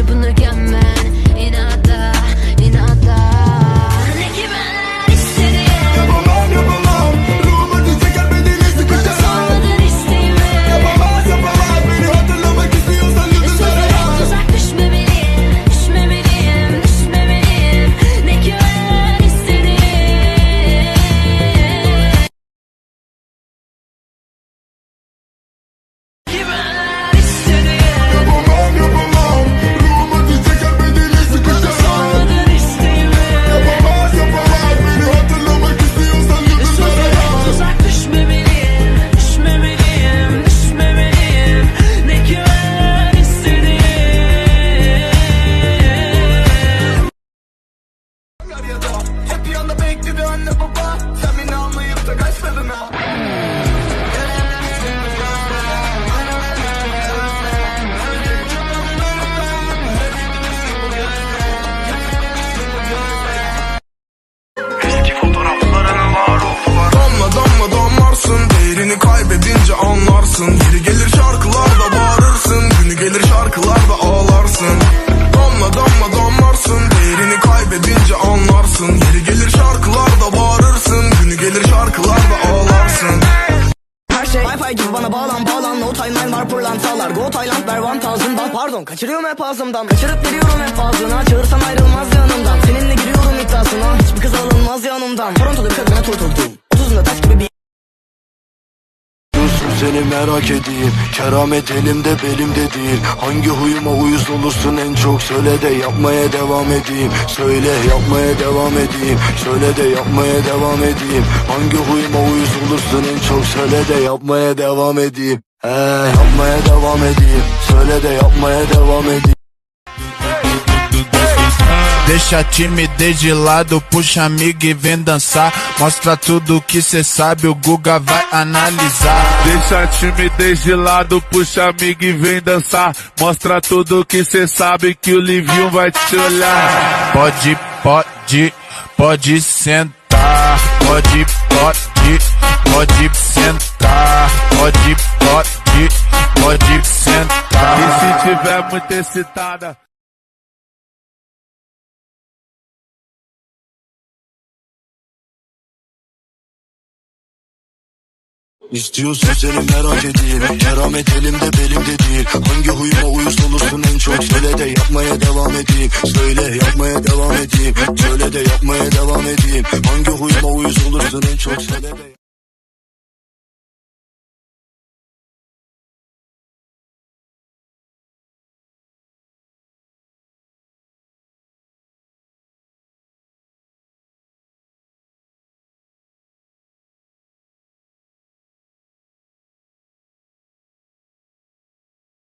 Sadece bunu gömmen Yar ya da. Hep yanında bekledi anne baba. Sen beni anlayıp da kaçmadın ha şey. Wi-Fi gibi bana bağlan bağlan. No timeline var pırlantalar. Go Tayland ver one thousand bak Pardon kaçırıyorum hep ağzımdan. Kaçırıp veriyorum hep ağzına Çağırsan ayrılmaz yanımdan. Seninle giriyorum iddiasına. Hiçbir kız alınmaz yanımdan. Toronto'da bir kadına tutuldum seni merak edeyim Keramet elimde belimde değil. Hangi huyuma uyuz olursun en çok Söyle de yapmaya devam edeyim. Söyle yapmaya devam edeyim. Söyle de yapmaya devam edeyim. Hangi huyuma uyuz olursun en çok Söyle de yapmaya devam edeyim. He yapmaya devam edeyim. Söyle de yapmaya devam edeyim Deixa a timidez de lado, puxa amiga e vem dançar. Mostra tudo que cê sabe, o Guga vai analisar. Deixa a timidez de lado, puxa amiga e vem dançar. Mostra tudo que cê sabe que o Livinho vai te olhar. Pode, pode, pode sentar. Pode, pode, pode sentar. Pode, pode, pode E sentar. se tiver muito excitada, İstiyorsun seni merak edeyim Keramet elimde belimde değil. Hangi huyuma uyuz olursun en çok Söyle de yapmaya devam edeyim. Söyle yapmaya devam edeyim. Söyle de yapmaya devam edeyim. Hangi huyuma uyuz olursun en çok Söyle de